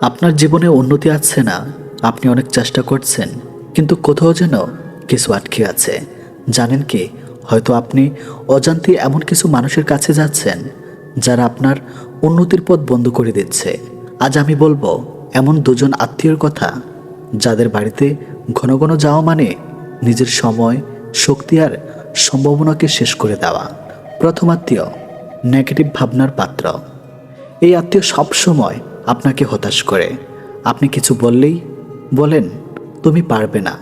আপনার জীবনে উন্নতি আছে না? আপনি অনেক চেষ্টা করছেন, কিন্তু কোথাও যেন কিছু আটকে আছে। জানেন কি, হয়তো আপনি অজান্তে এমন কিছু মানুষের কাছে যাচ্ছেন, যারা আপনার উন্নতির পথ বন্ধ করে দিচ্ছে। আজ আমি বলব, এমন দুজন আত্মীয়র কথা, যাদের বাড়িতে ঘন ঘন যাওয়া মানে নিজের সময়, শক্তি আর সম্ভাবনাকে শেষ করে দেওয়া। প্রথম আত্মীয় নেগেটিভ ভাবনার পাত্র। এই আত্মীয় সব সময় আপনাকে হতাশ করে। আপনি কিছু বললেই বলেন, তুমি পারবে না।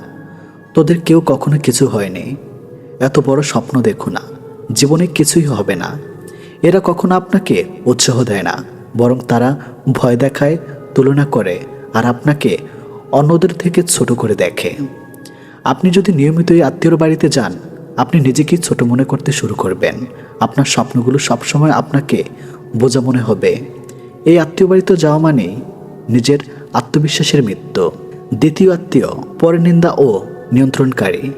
তোদের কেউ কখনো কিছু হয়নি। এত বড় স্বপ্ন দেখো না। জীবনে কিছুই হবে না। এরা কখনো আপনাকে উৎসাহ দেয় না, বরং তারা ভয় দেখায়, তুলনা করে আর আপনাকে অন্যদের থেকে ছোট করে দেখে। আপনি যদি নিয়মিত এই আত্মীয়র বাড়িতে যান, আপনি নিজেকেই ছোট মনে করতে শুরু করবেন। আপনার স্বপ্নগুলো সবসময় আপনাকে বোঝা মনে হবে। এই আত্মীয় বাড়িতে যাওয়া মানে নিজের আত্মবিশ্বাসের মৃত্যু। দ্বিতীয় আত্মীয় পরনিন্দা ও নিয়ন্ত্রণকারী।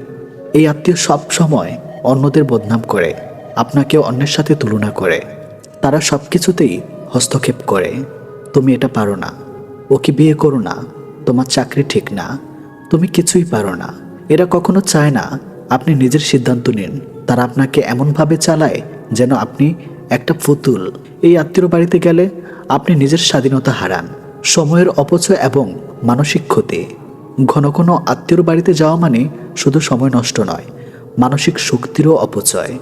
এই আত্মীয় সব সময় অন্যদের বদনাম করে আপনাকে অন্যের সাথে তুলনা করে। তারা সব কিছুতেই হস্তক্ষেপ করে, তুমি এটা পারো না। ওকে বিয়ে করো না। তোমার চাকরি ঠিক না। তুমি কিছুই পারো না। এরা কখনো চায় না আপনি নিজের সিদ্ধান্ত নিন। তারা আপনাকে এমনভাবে চালায় যেন আপনি একটা পুতুল। এই আত্মীয় বাড়িতে গেলে আপনি নিজের স্বাধীনতা হারান। সময়ের অপচয় এবং মানসিক ক্ষতি। ঘন ঘন আত্মীয়র বাড়িতে যাওয়া মানে শুধু সময় নষ্ট নয়, মানসিক শক্তিরও অপচয়।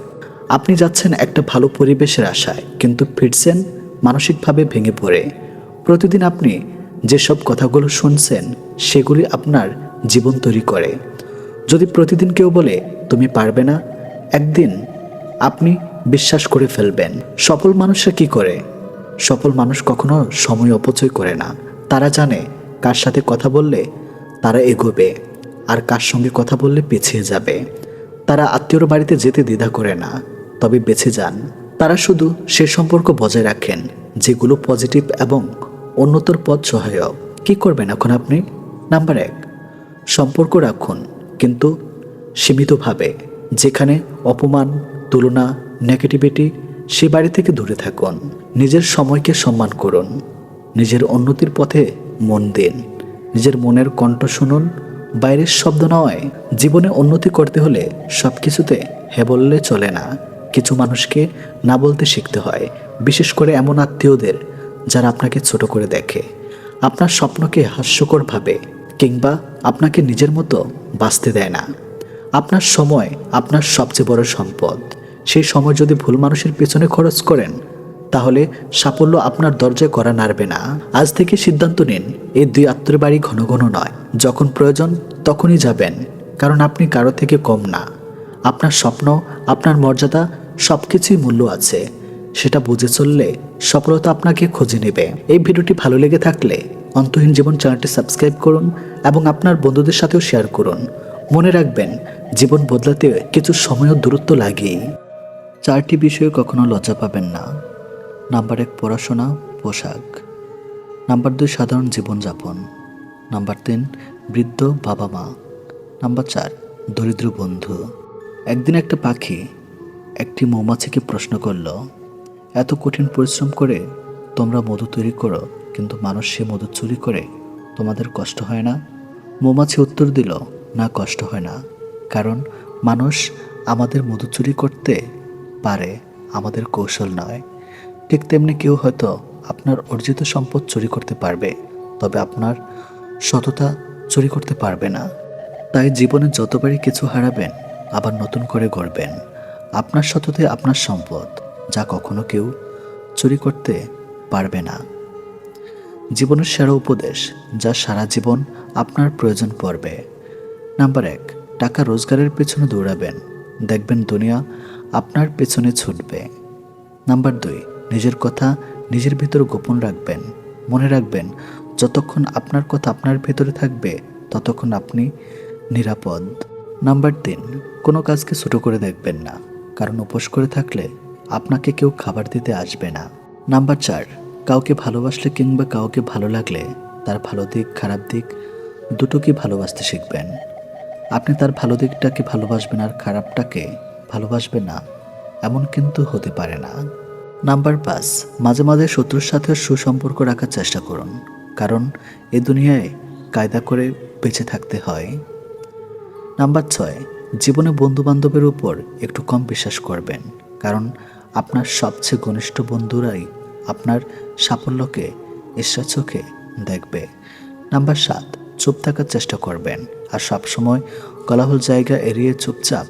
আপনি যাচ্ছেন একটা ভালো পরিবেশের আশায়, কিন্তু ফিরছেন মানসিকভাবে ভেঙে পড়ে। প্রতিদিন আপনি যেসব কথাগুলো শুনছেন, সেগুলি আপনার জীবন তৈরি করে। যদি প্রতিদিন কেউ বলে, তুমি পারবে না, একদিন আপনি বিশ্বাস করে ফেলবেন। সফল মানুষরা কি করে? সফল মানুষ কখনো সময় অপচয় করে না। তারা জানে কার সাথে কথা বললে তারা এগোবে আর কার সঙ্গে কথা বললে পিছিয়ে যাবে। তারা আত্মীয়র বাড়িতে যেতে দ্বিধা করে না, তবে বেঁচে যান। তারা শুধু সে সম্পর্ক বজায় রাখেন, যেগুলো পজিটিভ এবং উন্নতর পথ সহায়ক। কি করবেন এখন আপনি? নাম্বার এক, সম্পর্ক রাখুন, কিন্তু সীমিতভাবে, যেখানে অপমান, তুলনা নেগেটিভিটি সে বাড়ি থেকে দূরে থাকুন। নিজের সময়কে সম্মান করুন। নিজের উন্নতির পথে মন দিন। নিজের মনের কণ্ঠ শুনুন। বাইরের শব্দ নয়। জীবনে উন্নতি করতে হলে সব কিছুতে হ্যাঁ বললে চলে না। কিছু মানুষকে না বলতে শিখতে হয়। বিশেষ করে এমন আত্মীয়দের যারা আপনাকে ছোট করে দেখে। আপনার স্বপ্নকে হাস্যকর ভাবে কিংবা আপনাকে নিজের মতো বাঁচতে দেয় না। আপনার সময় আপনার সবচেয়ে বড় সম্পদ। সেই সময় যদি ভুল মানুষের পেছনে খরচ করেন, তাহলে সাফল্য আপনার দরজায় করা নাড়বে না। আজ থেকে সিদ্ধান্ত নিন, এই দুই আত্মীয় বাড়ি ঘন ঘন নয়। যখন প্রয়োজন, তখনই যাবেন, কারণ আপনি কারও থেকে কম না। আপনার স্বপ্ন, আপনার মর্যাদা সব কিছুই মূল্য আছে। সেটা বুঝে চললে সফলতা আপনাকে খুঁজে নেবে। এই ভিডিওটি ভালো লেগে থাকলে অন্তহীন জীবন চ্যানেলটি সাবস্ক্রাইব করুন এবং আপনার বন্ধুদের সাথেও শেয়ার করুন। মনে রাখবেন, জীবন বদলাতে কিছু সময় দূরত্ব লাগেই। চারটি বিষয়ে কখনো লজ্জা পাবেন না। নাম্বার এক, পড়াশোনা, পোশাক। নাম্বার দুই, সাধারণ জীবনযাপন। নাম্বার তিন, বৃদ্ধ বাবা মা। নাম্বার চার, দরিদ্র বন্ধু। একদিন একটা পাখি একটি মৌমাছিকে প্রশ্ন করল, এত কঠিন পরিশ্রম করে তোমরা মধু তৈরি করো, কিন্তু মানুষ সে মধু চুরি করে তোমাদের কষ্ট হয় না? মৌমাছি উত্তর দিল, না, কষ্ট হয় না। কারণ মানুষ আমাদের মধু চুরি করতে পারে আমাদের কৌশল নয়। ঠিক তেমনি কেউ হয়তো আপনার অর্জিত সম্পদ চুরি করতে পারবে, তবে আপনার সততা চুরি করতে পারবে না। তাই জীবনে যতবারই কিছু হারাবেন, আবার নতুন করে গড়বেন। আপনার সততাই আপনার সম্পদ, যা কখনো কেউ চুরি করতে পারবে না। জীবনের সেরা উপদেশ, যা সারা জীবন আপনার প্রয়োজন পড়বে। নাম্বার এক, টাকা রোজগারের পেছনে দৌড়াবেন। দেখবেন দুনিয়া আপনার পেছনে ছুটবে। নাম্বার দুই, নিজের কথা নিজের ভিতর গোপন রাখবেন। মনে রাখবেন, যতক্ষণ আপনার কথা আপনার ভেতরে থাকবে, ততক্ষণ আপনি নিরাপদ। নাম্বার তিন, কোনো কাজকে ছোটো করে দেখবেন না। কারণ উপোস করে থাকলে আপনাকে কেউ খাবার দিতে আসবে না। নাম্বার চার, কাউকে ভালোবাসলে কিংবা কাউকে ভালো লাগলে তার ভালো দিক, খারাপ দিক দুটোকে ভালোবাসতে শিখবেন। আপনি তার ভালো দিকটাকে ভালোবাসবেন আর খারাপটাকে ভালোবাসবেন না, এমন কিন্তু হতে পারে না। নাম্বার পাঁচ, মাঝে মাঝে শত্রুর সাথে সুসম্পর্ক রাখার চেষ্টা করুন, কারণ এ দুনিয়ায় কায়দা করে বেঁচে থাকতে হয়। নাম্বার ছয়, জীবনে বন্ধু বান্ধবের উপর একটু কম বিশ্বাস করবেন, কারণ আপনার সবচেয়ে ঘনিষ্ঠ বন্ধুরাই আপনার সাফল্যকে ঈর্ষা চোখে দেখবে। নাম্বার সাত, চুপ থাকার চেষ্টা করবেন, আর সবসময় কলাহল জায়গা এড়িয়ে চুপচাপ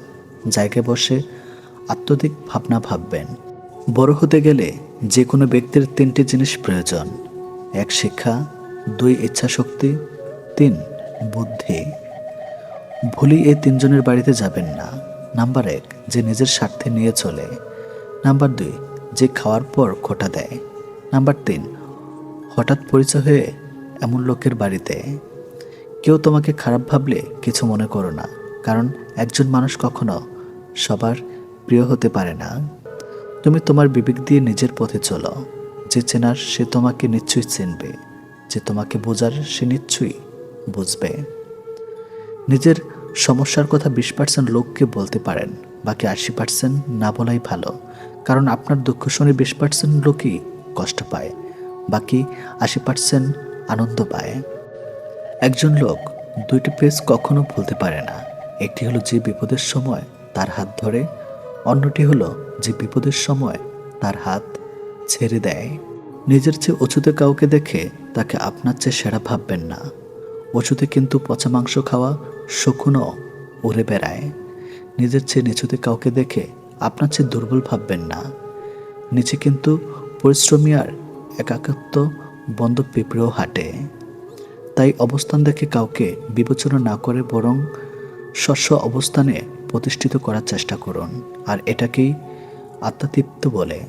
জায়গায় বসে আত্মদিক ভাবনা ভাববেন। বড় হতে গেলে যে কোনো ব্যক্তির তিনটি জিনিস প্রয়োজন। এক, শিক্ষা। দুই, ইচ্ছাশক্তি। তিন, বুদ্ধি। ভুলি এই তিনজনের বাড়িতে যাবেন না। নাম্বার এক, যে নিজের স্বার্থে নিয়ে চলে। নাম্বার দুই, যে খাওয়ার পর খোটা দেয়। নাম্বার তিন, হঠাৎ পরিচয় হয়ে এমন লোকের বাড়িতে। কেউ তোমাকে খারাপ ভাবলে কিছু মনে করো না, কারণ একজন মানুষ কখনো সবার প্রিয় হতে পারে না। তুমি তোমার বিবেক দিয়ে নিজের পথে চলো। যে চেনার সে তোমাকে নিশ্চয়ই চিনবে। যে তোমাকে বোঝার সে নিশ্চয়ই বুঝবে। নিজের সমস্যার কথা বিশ পার্সেন্ট লোককে বলতে পারেন, বাকি আশি পার্সেন্ট না বলাই ভালো। কারণ আপনার দুঃখ শুনে বিশ পার্সেন্ট লোকই কষ্ট পায়, বাকি আশি পার্সেন্ট আনন্দ পায়। একজন লোক দুইটি পেজ কখনো ভুলতে পারে না। একটি হলো যে বিপদের সময় তার হাত ধরে, অন্যটি হলো যে বিপদের সময় তার হাত ছেড়ে দেয়। নিজের চেয়ে উঁচুতে কাউকে দেখে তাকে আপনার চেয়ে সেরা ভাববেন না। অচুতে কিন্তু পচা মাংস খাওয়া শকুনও উড়ে বেড়ায়। নিজের চেয়ে নিচুতে কাউকে দেখে আপনার চেয়ে দুর্বল ভাববেন না। নিচে কিন্তু পরিশ্রমী আর একাকত্ব বন্ধ পিঁপড়েও হাঁটে। তাই অবস্থান দেখে কাউকে বিবেচনা না করে বরং শস্য অবস্থানে প্রতিষ্ঠিত করার চেষ্টা করুন। আর এটাকেই আত্মাতৃপ্ত বলে।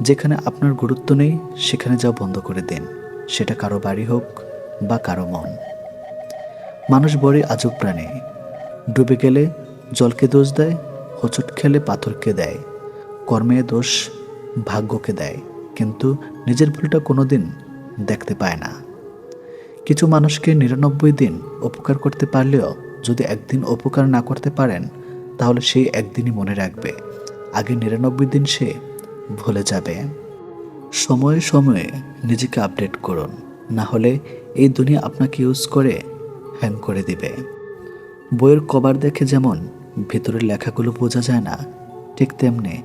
যেখানে আপনার গুরুত্ব নেই, সেখানে যাও বন্ধ করে দিন। সেটা কারও বাড়ি হোক বা কারও মন। মানুষ বড়ই আজব প্রাণী। ডুবে গেলে জলকে দোষ দেয়, হোঁচট খেলে পাথরকে দেয়। কর্মে দোষ ভাগ্যকে দেয়। কিন্তু নিজের ভুলটা কোনোদিন দেখতে পায় না। কিছু মানুষকে নিরানব্বই দিন উপকার করতে পারলেও যদি একদিন উপকার না করতে পারেন তাহলে সে একদিনই মনে রাখবে। আগে নিরানব্বই দিন সে ভুলে যাবে। সময়ে সময়ে নিজেকে আপডেট করুন। না হলে এই দুনিয়া আপনাকে ইউজ করে হ্যাং করে দিবে। বইয়ের কভার দেখে যেমন ভিতরের লেখাগুলো বোঝা যায় না, ঠিক তেমনি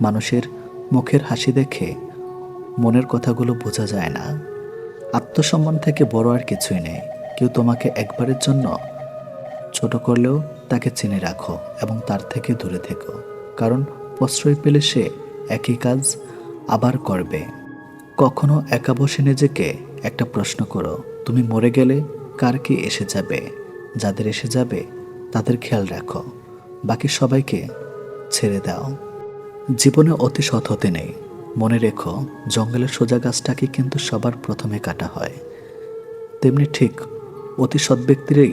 মানুষের মুখের হাসি দেখে মনের কথাগুলো বোঝা যায় না। আত্মসম্মান থেকে বড় আর কিছুই নেই। কেউ তোমাকে একবারের জন্য ছোট করলেও তাকে চিনে রাখো এবং তার থেকে দূরে থেকো, কারণ প্রশ্রয় পেলে সে একই কাজ আবার করবে। কখনো একা বসে নিজেকে একটা প্রশ্ন করো, তুমি মরে গেলে কার কি এসে যাবে? যাদের এসে যাবে, তাদের খেয়াল রাখো। বাকি সবাইকে ছেড়ে দাও। জীবনে অতি সৎ হতে নেই। মনে রেখো, জঙ্গলের সোজা গাছটাকে কিন্তু সবার প্রথমে কাটা হয়। তেমনি ঠিক অতি সৎ ব্যক্তিরই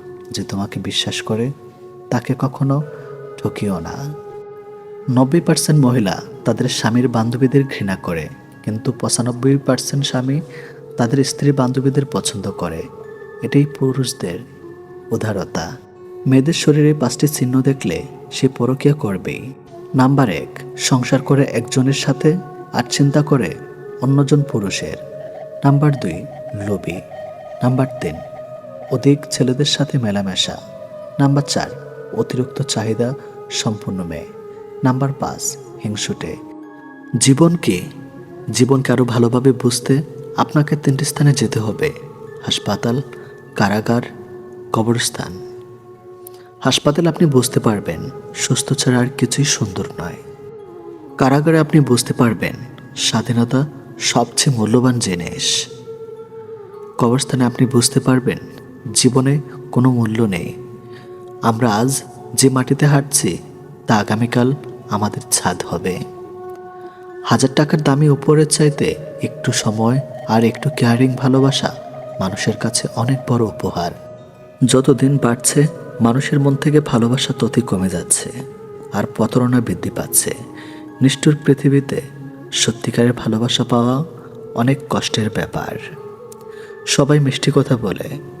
যে তোমাকে বিশ্বাস করে, তাকে কখনো ঠকিও না। নব্বই পার্সেন্ট মহিলা তাদের স্বামীর বান্ধবীদের ঘৃণা করে, কিন্তু পঁচানব্বই পার্সেন্ট স্বামী তাদের স্ত্রী বান্ধবীদের পছন্দ করে। এটাই পুরুষদের উদারতা। মেয়েদের শরীরে পাঁচটি চিহ্ন দেখলে সে পরকীয়া করবেই। নাম্বার এক, সংসার করে একজনের সাথে আর চিন্তা করে অন্যজন পুরুষের। নাম্বার দুই, লোভী। নাম্বার তিন অধিক ছেলেদের সাথে মেলামেশা। নাম্বার চার, অতিরিক্ত চাহিদা সম্পূর্ণ মেয়ে। নাম্বার পাঁচ, হিংসুটে। জীবনকে জীবনকে আরও ভালোভাবে বুঝতে আপনাকে তিনটি স্থানে যেতে হবে। হাসপাতাল, কারাগার, কবরস্থান। হাসপাতালে আপনি বুঝতে পারবেন, সুস্থ ছাড়া আর কিছুই সুন্দর নয়। কারাগারে আপনি বুঝতে পারবেন, স্বাধীনতা সবচেয়ে মূল্যবান জিনিস। কবরস্থানে আপনি বুঝতে পারবেন জীবনে কোনো মূল্য নেই। আমরা আজ যে মাটিতে হাঁটছি, তা আগামীকাল আমাদের ছাদ হবে। হাজার টাকার দামি উপরের চাইতে একটু সময় আর একটু কেয়ারিং ভালোবাসা মানুষের কাছে অনেক বড় উপহার। যত দিন বাড়ছে, মানুষের মন থেকে ভালোবাসা ততই কমে যাচ্ছে আর প্রতারণা বৃদ্ধি পাচ্ছে। নিষ্ঠুর পৃথিবীতে সত্যিকারের ভালোবাসা পাওয়া অনেক কষ্টের ব্যাপার। সবাই মিষ্টি কথা বলে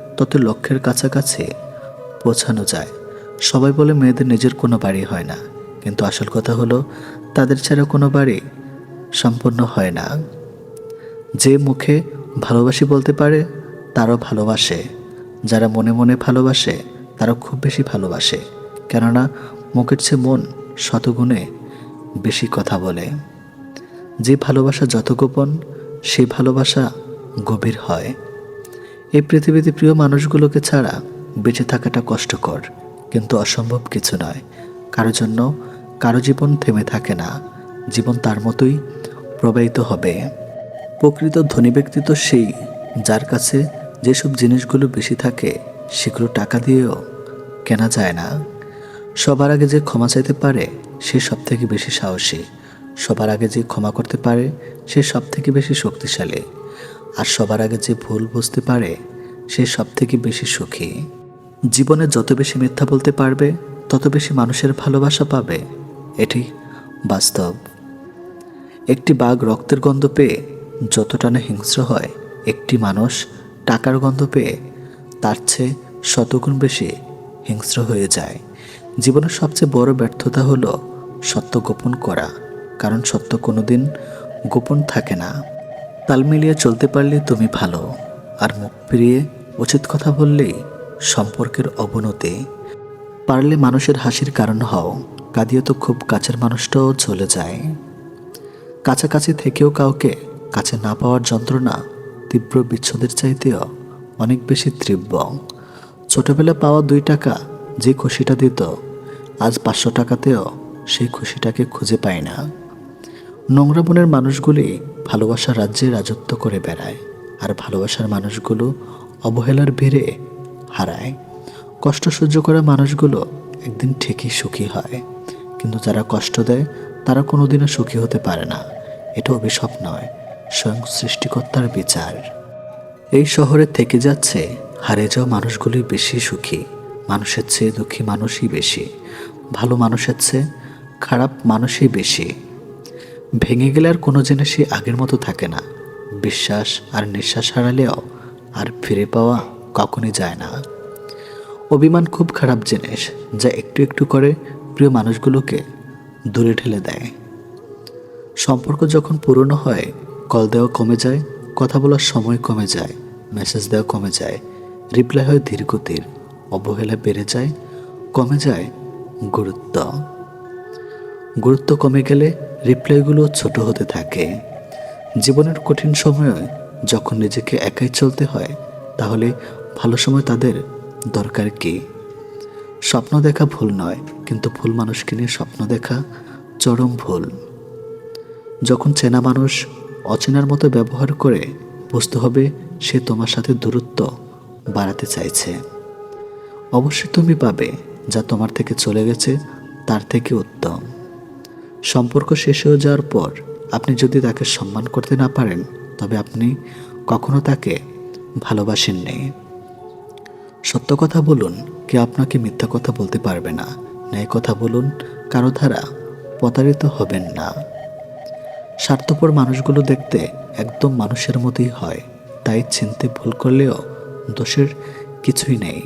তত লক্ষ্যের কাছাকাছি পৌঁছানো যায়। সবাই বলে মেয়েদের নিজের কোনো বাড়ি হয় না। কিন্তু আসল কথা হলো, তাদের ছাড়া কোনো বাড়ি সম্পূর্ণ হয় না। যে মুখে ভালোবাসি বলতে পারে, তারও ভালোবাসে। যারা মনে মনে ভালোবাসে তারা খুব বেশি ভালোবাসে। কেননা, মুখের চেয়ে মন শতগুণে বেশি কথা বলে। যে ভালোবাসা যত গোপন সেই ভালোবাসা গভীর হয়। এই পৃথিবীতে প্রিয় মানুষগুলোকে ছাড়া বেঁচে থাকাটা কষ্টকর, কিন্তু অসম্ভব কিছু নয়। কারও জন্য কারও জীবন থেমে থাকে না। জীবন তার মতোই প্রবাহিত হবে। প্রকৃত ধনী ব্যক্তি তো সেই যার কাছে যেসব জিনিসগুলো বেশি থাকে, সেগুলো টাকা দিয়েও কেনা যায় না। সবার আগে যে ক্ষমা চাইতে পারে, সে সব থেকে বেশি সাহসী। সবার আগে যে ক্ষমা করতে পারে, সে সব থেকে বেশি শক্তিশালী। আর সবার আগে যে ভুল বুঝতে পারে, সে সব থেকে বেশি সুখী। জীবনে যত বেশি মিথ্যা বলতে পারবে, তত বেশি মানুষের ভালোবাসা পাবে। এটি বাস্তব। একটি বাঘ রক্তের গন্ধ পেয়ে যতটা না হিংস্র হয়, একটি মানুষ টাকার গন্ধ পেয়ে তার চেয়ে শতগুণ বেশি হিংস্র হয়ে যায়। জীবনের সবচেয়ে বড় ব্যর্থতা হলো সত্য গোপন করা, কারণ সত্য কোনোদিন গোপন থাকে না। তাল মিলিয়ে চলতে পারলে তুমি ভালো। আর মুখ ফিরিয়ে উচিত কথা বললেই সম্পর্কের অবনতি। পারলে মানুষের হাসির কারণ হও, কাঁদিয়ে তো খুব কাছের মানুষটাও চলে যায়। কাছাকাছি থেকেও কাউকে কাছে না পাওয়ার যন্ত্রণা তীব্র বিচ্ছদের চাইতেও অনেক বেশি তীব্র। ছোটবেলা পাওয়া দুই টাকা যে খুশিটা দিত, আজ পাঁচশো টাকাতেও সেই খুশিটাকে খুঁজে পায় না। নোংরা মনের মানুষগুলি ভালোবাসার রাজ্যে রাজত্ব করে বেড়ায়, আর ভালোবাসার মানুষগুলো অবহেলার ভিড়ে হারায়। কষ্ট সহ্য করা মানুষগুলো একদিন ঠিকই সুখী হয়, কিন্তু যারা কষ্ট দেয়, তারা কোনোদিনও সুখী হতে পারে না। এটা অভিশাপ নয়, স্বয়ং সৃষ্টিকর্তার বিচার। এই শহরে থেকে যাচ্ছে, হারিয়ে যাওয়া মানুষগুলি বেশি সুখী, মানুষের চেয়ে দুঃখী মানুষই বেশি, ভালো মানুষের চেয়ে খারাপ মানুষই বেশি। ভেঙে গেলে আর কোনো জিনিসই আগের মতো থাকে না। বিশ্বাস আর নিঃশ্বাস হারালেও আর ফিরে পাওয়া কখনই যায় না। অভিমান খুব খারাপ জিনিস যা একটু একটু করে প্রিয় মানুষগুলোকে দূরে ঠেলে দেয়। সম্পর্ক যখন পুরনো হয়, কল দেওয়া কমে যায়, কথা বলার সময় কমে যায় মেসেজ দেওয়া কমে যায় রিপ্লাই হয় ধীরগতির, অবহেলা বেড়ে যায়, কমে যায় গুরুত্ব। গুরুত্ব কমে গেলে রিপ্লাইগুলো ছোট হতে থাকে। জীবনের কঠিন সময়ে যখন নিজেকে একাই চলতে হয়, তাহলে ভালো সময় তাদের দরকার কি? স্বপ্ন দেখা ভুল নয়, কিন্তু ভুল মানুষকে নিয়ে স্বপ্ন দেখা চরম ভুল। যখন চেনা মানুষ অচেনার মতো ব্যবহার করে, বুঝতে হবে সে তোমার সাথে দূরত্ব বাড়াতে চাইছে। অবশ্যই তুমি পাবে যা তোমার থেকে চলে গেছে, তার থেকে উত্তম। সম্পর্ক শেষ হয়ে যাওয়ার পর আপনি যদি তাকে সম্মান করতে না পারেন, তবে আপনি কখনো তাকে ভালোবাসেননি। সত্য কথা বলুন কে আপনাকে মিথ্যা কথা বলতে পারবে না। ন্যায় কথা বলুন, কারও দ্বারা প্রতারিত হবেন না। স্বার্থপর মানুষগুলো দেখতে একদম মানুষের মতোই হয়। তাই চিনতে ভুল করলেও দোষের কিছুই নেই।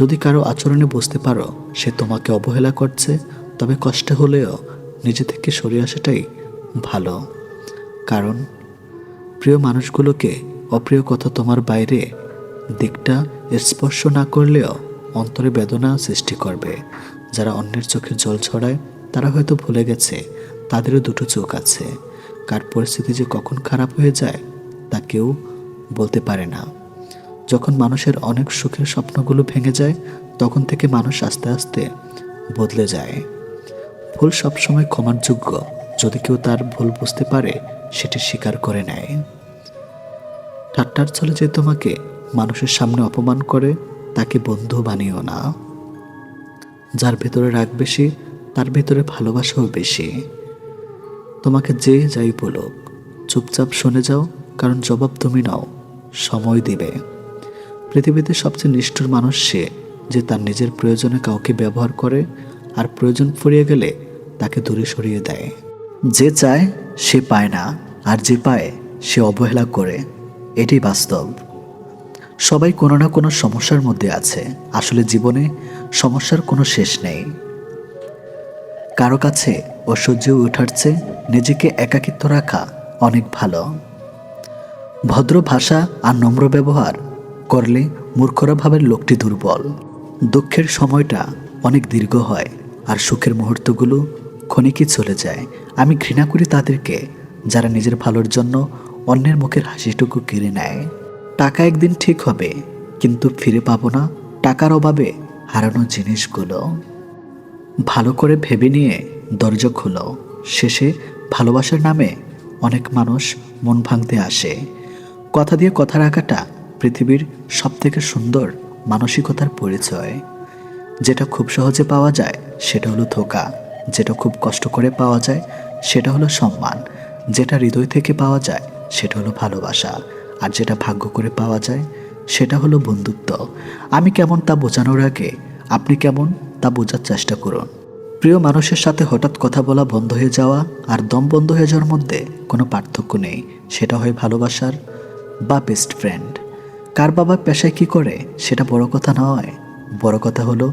যদি কারও আচরণে বুঝতে পারো, সে তোমাকে অবহেলা করছে, তবে কষ্ট হলেও নিজে থেকে সরে আসাটাই ভালো। কারণ প্রিয় মানুষগুলোকে অপ্রিয় কথা তোমার বাইরে দিকটা স্পর্শ না করলেও অন্তরে বেদনা সৃষ্টি করবে। যারা অন্যের চোখে জল ছড়ায়, তারা হয়তো ভুলে গেছে, তাদেরও দুটো চোখ আছে। কার পরিস্থিতি যে কখন খারাপ হয়ে যায়, তা কেউ বলতে পারে না। যখন মানুষের অনেক সুখের স্বপ্নগুলো ভেঙে যায়, তখন থেকে মানুষ আস্তে আস্তে বদলে যায়। ভুল সবসময় ক্ষমার যোগ্য। যদি কেউ তার ভুল বুঝতে পারে, সেটি স্বীকার করে নেয়। ঠাট্টার ছলে যে তোমাকে মানুষের সামনে অপমান করে, তাকে বন্ধু বানিও না। যার ভেতরে রাগ বেশি, তার ভেতরে ভালোবাসাও বেশি। তোমাকে যে যাই বলুক, চুপচাপ শুনে যাও, কারণ জবাব তুমি নাও, সময় দিবে। পৃথিবীতে সবচেয়ে নিষ্ঠুর মানুষ সে, যে তার নিজের প্রয়োজনে কাউকে ব্যবহার করে আর প্রয়োজন ফুরিয়ে গেলে তাকে দূরে সরিয়ে দেয়। যে চায়, সে পায় না, আর যে পায়, সে অবহেলা করে। এটি বাস্তব। সবাই কোনো না কোনো সমস্যার মধ্যে আছে। আসলে জীবনে সমস্যার কোনো শেষ নেই। কারও কাছে ঐশ্বর্য ওঠার চেয়ে নিজেকে একাকিত্ব রাখা অনেক ভালো। ভদ্র ভাষা আর নম্র ব্যবহার করলে মূর্খরা ভাবের লোকটি দুর্বল। দুঃখের সময়টা অনেক দীর্ঘ হয়। আর সুখের মুহূর্তগুলো ক্ষণিকই চলে যায়। আমি ঘৃণা করি তাদেরকে, যারা নিজের ভালোর জন্য অন্যের মুখের হাসিটুকু কেড়ে নেয়। টাকা একদিন ঠিক হবে, কিন্তু ফিরে পাবো না টাকার অভাবে হারানো জিনিসগুলো। ভালো করে ভেবে নিয়ে দরজা খুলো। শেষে ভালোবাসার নামে অনেক মানুষ মন ভাঙতে আসে। কথা দিয়ে কথা রাখাটা পৃথিবীর সবথেকে সুন্দর মানসিকতার পরিচয়। যেটা খুব সহজে পাওয়া যায়, সেটা হলো ধোকা। যেটা খুব কষ্ট করে পাওয়া যায়, সেটা হলো সম্মান। যেটা হৃদয় থেকে পাওয়া যায়, সেটা হলো ভালোবাসা। আর যেটা ভাগ্য করে পাওয়া যায়, সেটা হলো বন্ধুত্ব। আমি কেমন তা বোঝানোর আগে, আপনি কেমন তা বোঝার চেষ্টা করুন। প্রিয় মানুষের সাথে হঠাৎ কথা বলা বন্ধ হয়ে যাওয়া আর দম বন্ধ হয়ে যাওয়ার মধ্যে কোনো পার্থক্য নেই। সেটা হয় ভালোবাসার বা বেস্ট ফ্রেন্ড কার বাবা পেশায় কি করে, সেটা বড় কথা নয়। বড় কথা হলো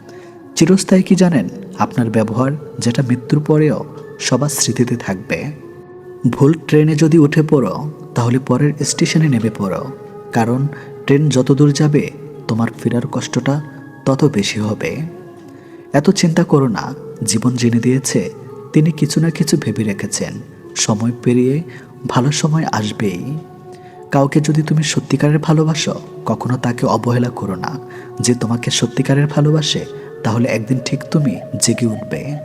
চিরস্থায়ী কি জানেন? আপনার ব্যবহার যেটা মৃত্যুর পরেও সবার স্মৃতিতে থাকবে। ভুল ট্রেনে যদি উঠে পড়ো, তাহলে পরের স্টেশনে নেমে পড়ো। কারণ ট্রেন যত দূর যাবে, তোমার ফেরার কষ্টটা তত বেশি হবে। এত চিন্তা করো না। জীবন জেনে দিয়েছে, তিনি কিছু না কিছু ভেবে রেখেছেন। সময় পেরিয়ে ভালো সময় আসবেই। কাউকে যদি তুমি সত্যিকারের ভালোবাসো, কখনো তাকে অবহেলা করো না। যে তোমাকে সত্যিকারের ভালোবাসে তাহলে একদিন ঠিক তুমি জেগে উঠবে।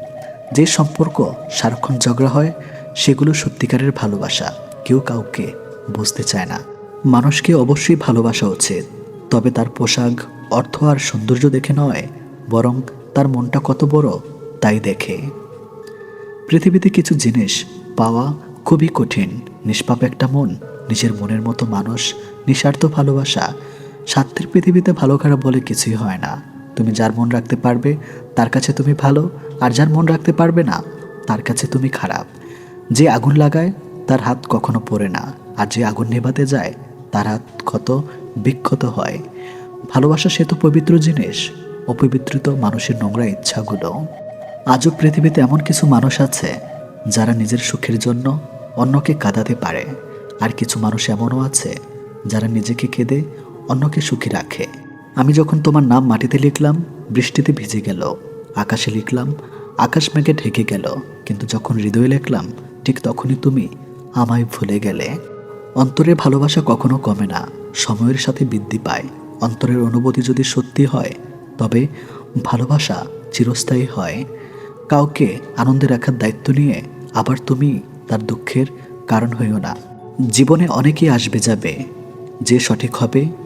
যে সম্পর্ক সারাক্ষণ ঝগড়া হয়, সেগুলো সত্যিকারের ভালোবাসা। কেউ কাউকে বুঝতে চায় না। মানুষকে অবশ্যই ভালোবাসা উচিত। তবে তার পোশাক, অর্থ আর সৌন্দর্য দেখে নয়, বরং তার মনটা কত বড় তাই দেখে। পৃথিবীতে কিছু জিনিস পাওয়া খুবই কঠিন। নিষ্পাপ একটা মন, নিজের মনের মতো মানুষ, নিঃস্বার্থ ভালোবাসা। স্বার্থের পৃথিবীতে ভালো খারাপ বলে কিছুই হয় না। তুমি যার মন রাখতে পারবে, তার কাছে তুমি ভালো, আর যার মন রাখতে পারবে না, তার কাছে তুমি খারাপ। যে আগুন লাগায়, তার হাত কখনো পড়ে না, আর যে আগুন নেভাতে যায়, তার হাত ক্ষত বিক্ষত হয়। ভালোবাসা সে তো পবিত্র জিনিস, অপবিত্রিত মানুষের নোংরা ইচ্ছাগুলো। আজও পৃথিবীতে এমন কিছু মানুষ আছে, যারা নিজের সুখের জন্য অন্যকে কাঁদাতে পারে, আর কিছু মানুষ এমনও আছে, যারা নিজেকে কেঁদে অন্যকে সুখী রাখে। আমি যখন তোমার নাম মাটিতে লিখলাম, বৃষ্টিতে ভিজে গেল। আকাশে লিখলাম, আকাশ মেঘে ঢেকে গেল। কিন্তু যখন হৃদয়ে লিখলাম, ঠিক তখনই তুমি আমায় ভুলে গেলে। অন্তরে ভালোবাসা কখনো কমে না, সময়ের সাথে বৃদ্ধি পায়। অন্তরের অনুভূতি যদি সত্যি হয়, তবে ভালোবাসা চিরস্থায়ী হয়। কাউকে আনন্দে রাখার দায়িত্ব নিয়ে আবার তুমি তার দুঃখের কারণ হইও না। জীবনে অনেকেই আসবে যাবে, যে সঠিক হবে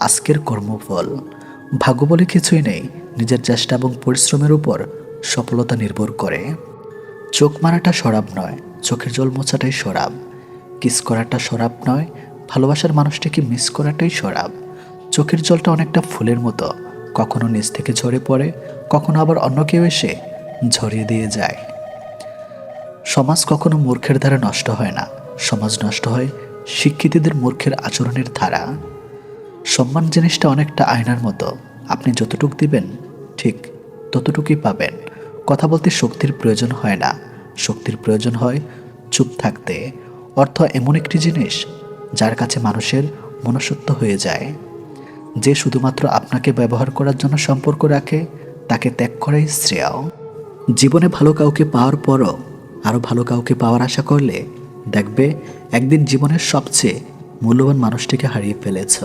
আজকের কর্মফল। ভাগ্য বলে কিছুই নেই, নিজের চেষ্টা এবং পরিশ্রমের উপর সফলতা নির্ভর করে। চোখ মারাটা সরাব নয়, চোখের জল মোছাটাই সরাব। কিস করাটা সরাব নয়, ভালোবাসার মানুষটাকে মিস করাটাই সরাব। চোখের জলটা অনেকটা ফুলের মতো, কখনো নিচ থেকে ঝরে পড়ে, কখনো আবার অন্য কেউ এসে ঝরিয়ে দিয়ে যায়। সমাজ কখনো মূর্খের দ্বারা নষ্ট হয় না, সমাজ নষ্ট হয় শিক্ষিতদের মূর্খের আচরণের ধারা সম্মান জিনিসটা অনেকটা আয়নার মতো। আপনি যতটুক দিবেন, ঠিক ততটুকুই পাবেন। কথা বলতে শক্তির প্রয়োজন হয় না। শক্তির প্রয়োজন হয় চুপ থাকতে। অর্থ এমন একটি জিনিস যার কাছে মানুষের মনসত্ব হয়ে যায়। যে শুধুমাত্র আপনাকে ব্যবহার করার জন্য সম্পর্ক রাখে, তাকে ত্যাগ করাই শ্রেয়। জীবনে ভালো কাউকে পাওয়ার পরও আরও ভালো কাউকে পাওয়ার আশা করলে দেখবে একদিন জীবনের সবচেয়ে মূল্যবান মানুষটিকে হারিয়ে ফেলেছ।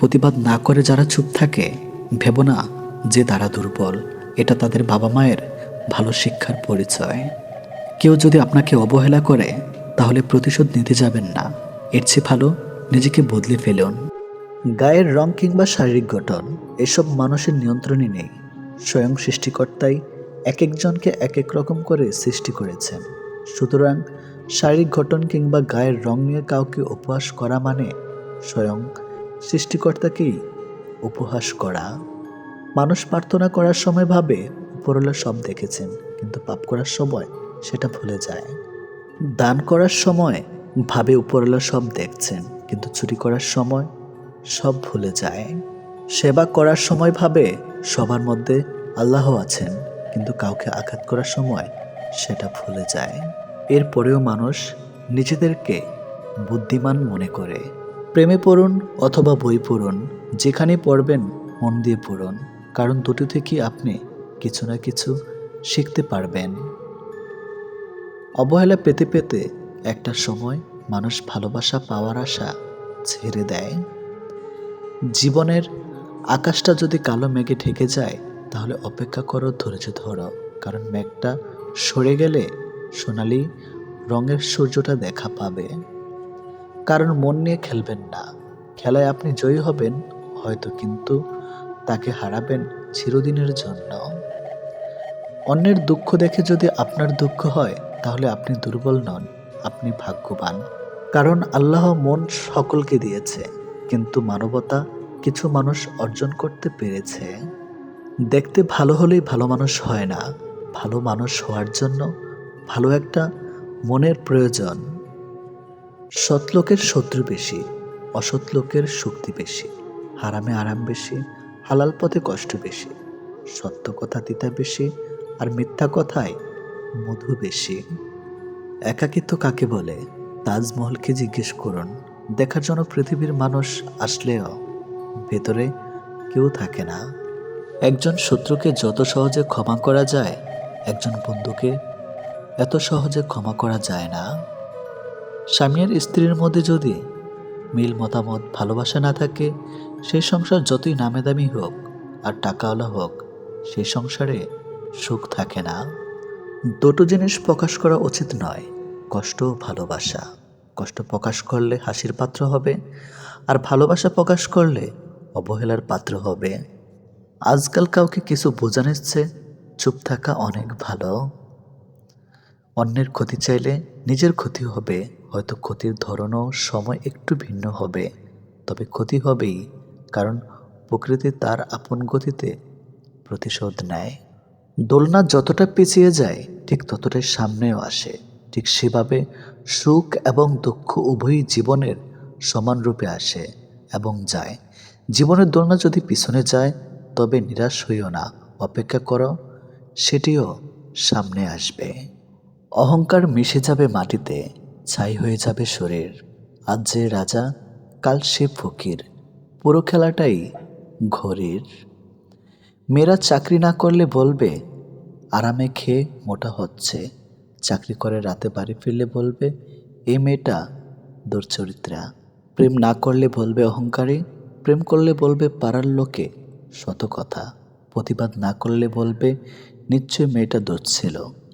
প্রতিবাদ না করে যারা চুপ থাকে, ভেবো না যে তারা দুর্বল। এটা তাদের বাবা মায়ের ভালো শিক্ষার পরিচয়। কেউ যদি আপনাকে অবহেলা করে, তাহলে প্রতিশোধ নিতে যাবেন না। এর চেয়ে ভালো নিজেকে বদলে ফেলুন। গায়ের রং কিংবা শারীরিক গঠন, এসব মানুষের নিয়ন্ত্রণে নেই। স্বয়ং সৃষ্টিকর্তাই এক একজনকে এক এক রকম করে সৃষ্টি করেছেন। সুতরাং শারীরিক গঠন কিংবা গায়ের রং নিয়ে কাউকে উপহাস করা মানে স্বয়ং সৃষ্টিকর্তাকেই উপহাস করা। মানুষ প্রার্থনা করার সময় ভাবে, উপরওয়ালা সব দেখেছেন, কিন্তু পাপ করার সময় সেটা ভুলে যায়। দান করার সময় ভাবে, উপরওয়ালা সব দেখছেন, কিন্তু চুরি করার সময় সব ভুলে যায়। সেবা করার সময় ভাবে, সবার মধ্যে আল্লাহ আছেন, কিন্তু কাউকে আঘাত করার সময় সেটা ভুলে যায়। এরপরেও মানুষ নিজেদেরকে বুদ্ধিমান মনে করে। প্রেমে পড়ুন অথবা বই পড়ুন, যেখানে পড়বেন মন দিয়ে পড়ুন, কারণ দুটো থেকে আপনি কিছু না কিছু শিখতে পারবেন। অবহেলা পেতে পেতে একটা সময় মানুষ ভালোবাসা পাওয়ার আশা ছেড়ে দেয়। জীবনের আকাশটা যদি কালো মেঘে ঢেকে যায়, তাহলে অপেক্ষা করো ধৈর্য ধরো, কারণ মেঘটা সরে গেলে সোনালি রঙের সূর্যটা দেখা পাবে। কারণ মন নিয়ে খেলবেন না। খেলায় আপনি জয়ী হবেন, হয়তো কিন্তু তাকে হারাবেন চিরদিনের জন্য। অন্যের দুঃখ দেখে যদি আপনার দুঃখ হয়, তাহলে আপনি দুর্বল নন, আপনি ভাগ্যবান। কারণ আল্লাহ মন সকলকে দিয়েছে, কিন্তু মানবতা কিছু মানুষ অর্জন করতে পেরেছে। দেখতে ভালো হলেই ভালো মানুষ হয় না, ভালো মানুষ হওয়ার জন্য ভালো একটা মনের প্রয়োজন। সৎ লোকের শত্রু বেশি অসৎ লোকের শক্তি বেশি, হারামে আরাম বেশি, হালাল পথে কষ্ট বেশি, সত্য কথা তিতা বেশি আর মিথ্যা কথায় মধু বেশি। একাকিত্ব কাকে বলে? তাজমহলকে জিজ্ঞেস করুন। দেখার জন্য পৃথিবীর মানুষ আসলেও ভেতরে কেউ থাকে না। একজন শত্রুকে যত সহজে ক্ষমা করা যায়, একজন বন্ধুকে এত সহজে ক্ষমা করা যায় না। স্বামী আর স্ত্রীর মধ্যে যদি মিল মতামত, ভালোবাসা না থাকে সেই সংসার যতই নামে দামি হোক আর টাকাওয়ালা হোক সেই সংসারে সুখ থাকে না। দুটো জিনিস প্রকাশ করা উচিত নয়, কষ্ট ভালোবাসা। কষ্ট প্রকাশ করলে হাসির পাত্র হবে আর ভালোবাসা প্রকাশ করলে অবহেলার পাত্র হবে। আজকাল কাউকে কিছু বোঝানোর চেয়ে চুপ থাকা অনেক ভালো। অন্যের ক্ষতি চাইলে নিজের ক্ষতি হবে, হয়তো ক্ষতির ধরনও সময় একটু ভিন্ন হবে। তবে ক্ষতি হবেই, কারণ প্রকৃতি তার আপন গতিতে প্রতিশোধ নেয়। দোলনা যতটা পিছিয়ে যায়, ঠিক ততটাই সামনেও আসে। ঠিক সেভাবে সুখ এবং দুঃখ উভয়ই জীবনের সমান রূপে আসে এবং যায়। জীবনের দোলনা যদি পিছনে যায়, তবে নিরাশ হইও না, অপেক্ষা করো, সেটিও সামনে আসবে। অহংকার মিশে যাবে মাটিতে, ছাই হয়ে যাবে শরীর। আজ যে রাজা, কাল সে ফকির। পুরো খেলাটাই ঘড়ির মেয়েরা চাকরি না করলে বলবে, আরামে খেয়ে মোটা হচ্ছে। চাকরি করে রাতে বাড়ি ফিরলে বলবে, এ মেয়েটা দুর্চরিত্রা। প্রেম না করলে বলবে অহংকারী, প্রেম করলে বলবে পাড়ার লোকে শত কথা প্রতিবাদ না করলে বলবে নিশ্চয় মেয়েটা দোষ ছিল।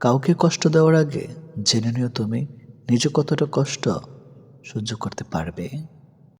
কাউকে কষ্ট দেওয়ার আগে জেনে নিও তুমি নিজে কতটা কষ্ট সহ্য করতে পারবে।